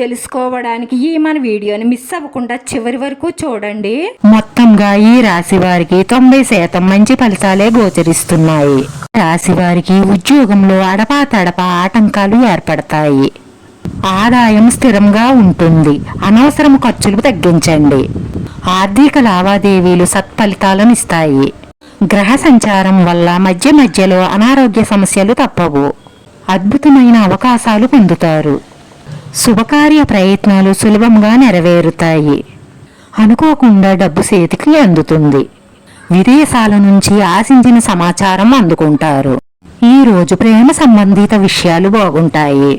తెలుసుకోవడానికి ఈ మన వీడియోని మిస్ అవ్వకుండా చివరి వరకు చూడండి. మొత్తంగా ఈ రాశి వారికి తొంభై శాతం మంచి ఫలితాలే గోచరిస్తున్నాయి. రాశి వారికి ఉద్యోగంలో అడపా తడప ఆటంకాలు ఏర్పడతాయి. ఆదాయం స్థిరంగా ఉంటుంది. అనవసరం ఖర్చులు తగ్గించండి. ఆర్థిక లావాదేవీలు సత్ఫలితాలను ఇస్తాయి. గ్రహ సంచారం వల్ల మధ్య మధ్యలో అనారోగ్య సమస్యలు తప్పవు. అద్భుతమైన అవకాశాలు పొందుతారు. శుభకార్య ప్రయత్నాలు సులభంగా నెరవేరుతాయి. అనుకోకుండా డబ్బు చేతికి అందుతుంది. విదేశాల నుంచి ఆశించిన సమాచారం అందుకుంటారు. ఈ రోజు ప్రేమ సంబంధిత విషయాలు బాగుంటాయి.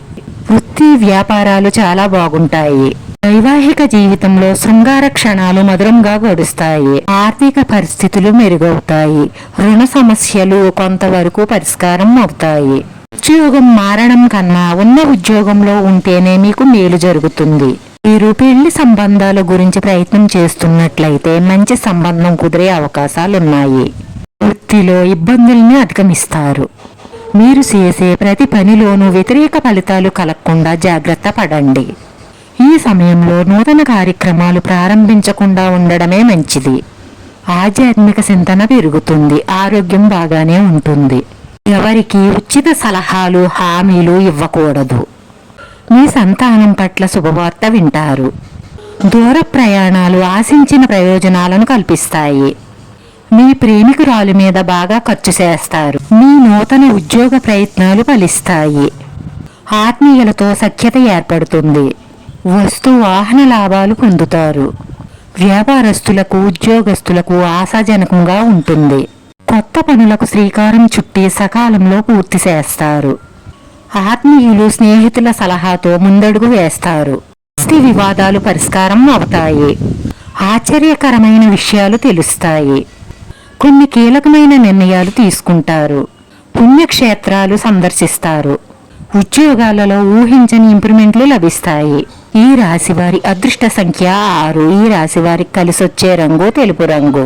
వృత్తి వ్యాపారాలు చాలా బాగుంటాయి. వైవాహిక జీవితంలో శృంగార క్షణాలు మధురంగా గడుస్తాయి. ఆర్థిక పరిస్థితులు మెరుగవుతాయి. రుణ సమస్యలు కొంతవరకు పరిష్కారం అవుతాయి. ఉద్యోగం మారడం కన్నా ఉన్న ఉద్యోగంలో ఉంటేనే మీకు మేలు జరుగుతుంది. మీరు పెళ్ళి సంబంధాల గురించి ప్రయత్నం చేస్తున్నట్లయితే మంచి సంబంధం కుదిరే అవకాశాలున్నాయి. వృత్తిలో ఇబ్బందుల్ని అధిగమిస్తారు. మీరు చేసే ప్రతి పనిలోనూ వ్యతిరేక ఫలితాలు కలగకుండా జాగ్రత్త పడండి. ఈ సమయంలో నూతన కార్యక్రమాలు ప్రారంభించకుండా ఉండడమే మంచిది. ఆధ్యాత్మిక చింతన పెరుగుతుంది. ఆరోగ్యం బాగానే ఉంటుంది. ఎవరికి ఉచిత సలహాలు హామీలు ఇవ్వకూడదు. మీ సంతానం పట్ల శుభవార్త వింటారు. దూర ప్రయాణాలు ఆశించిన ప్రయోజనాలను కల్పిస్తాయి. మీ ప్రేమికురాలు మీద బాగా ఖర్చు చేస్తారు. మీ నూతన ఉద్యోగ ప్రయత్నాలు ఫలిస్తాయి. ఆత్మీయులతో సఖ్యత ఏర్పడుతుంది. వస్తు వాహన లాభాలు పొందుతారు. వ్యాపారస్తులకు ఉద్యోగస్తులకు ఆశాజనకంగా ఉంటుంది. కొత్త పనులకు శ్రీకారం చుట్టి సకాలంలో పూర్తి చేస్తారు. ఆత్మీయులు స్నేహితుల సలహాతో ముందడుగు వేస్తారు. ఆస్తి వివాదాలు పరిష్కారం అవుతాయి. ఆశ్చర్యకరమైన విషయాలు తెలుస్తాయి. కొన్ని కీలకమైన నిర్ణయాలు తీసుకుంటారు. పుణ్యక్షేత్రాలు సందర్శిస్తారు. ఉద్యోగాలలో ఊహించని ఇంప్రూవ్మెంట్లు లభిస్తాయి. ఈ రాశి వారి అదృష్ట సంఖ్య ఆరు. ఈ రాశి వారికి కలిసొచ్చే రంగు తెలుపు రంగు.